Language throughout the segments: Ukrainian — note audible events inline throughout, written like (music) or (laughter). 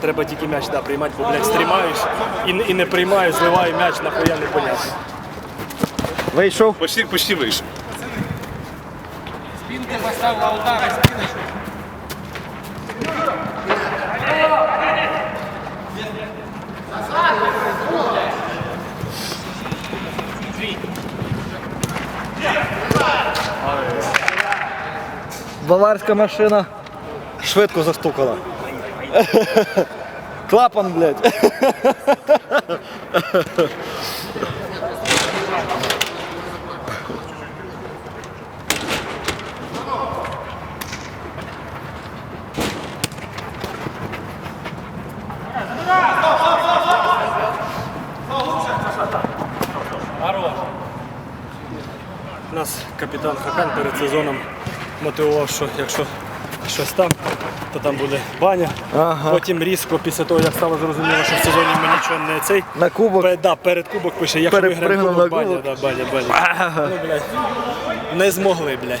Треба тільки м'яч да, приймати, бо, блядь, стрімаєш і, не- і не приймаєш, зливаю м'яч, нахуя не понятно. Вийшов. Почти, почти вийшов. Спинкой поставила удара, спиночку. Баварська машина швидко застукала. (laughs) Клапан, блядь. Нас капітан Хакан перед сезоном мотивував, що якщо щось там, то там буде баня. Ага. Потім різко, після того, як стало зрозуміло, що в сезоні ми нічого не цей. На кубок. Пе- да, перед кубок пише, якщо Перепригнув виграємо кубок, на баня, кубок. да, баня, баня. Ну, блядь, не змогли, блядь.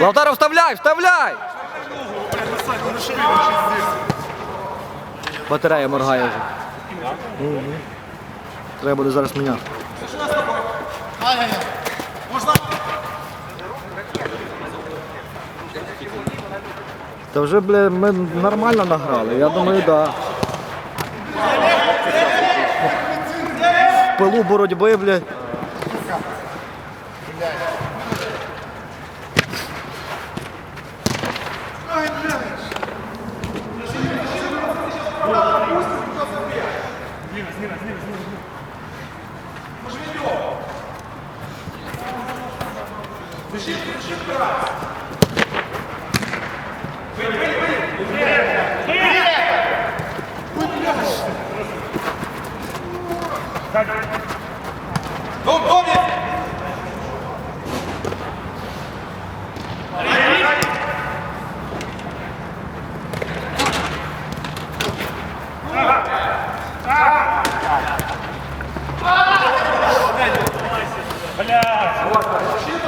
Лавтаров, вставляй, вставляй! Блядь, насадь, он шире, здесь. Батарея моргає вже. Мгм. Треба буде зараз міняти. Та вже, бля, ми нормально награли, я думаю, так. Да. В пилу боротьби, бля. Ну, Томик! Бля! Вот,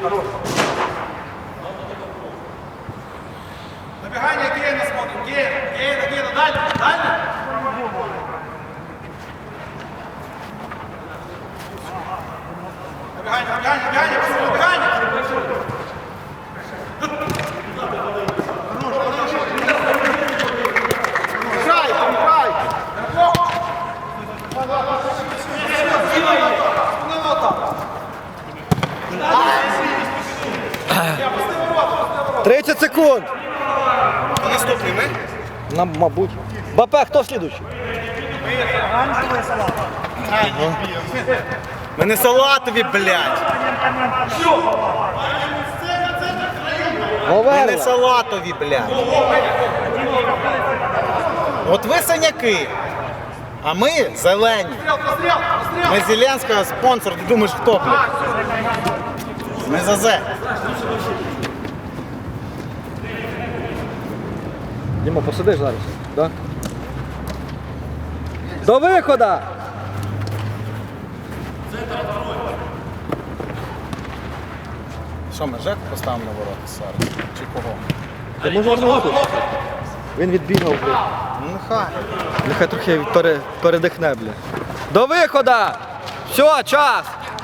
Набегание Гейна смотрим. Гейна, Гейна, Гейна, далі, дальше. Секунд. Наступний ми? Нам, мабуть. Бапе, хто слідуючий? Ми не салатові, блядь. Ми не Говерла. салатові, блядь. От ви синяки, а ми зелені. Ми Зеленського спонсор, ти думаєш, хто, блядь? Ми за Зе. Діма, посидиш зараз, да? До виходу! Що, ми Жек поставимо на ворота зараз? Чи кого? Ти можеш вернути? Він відбігав, блядь. Ну, нехай. Нехай трохи пере, передихне, блядь. До виходу! Все, час!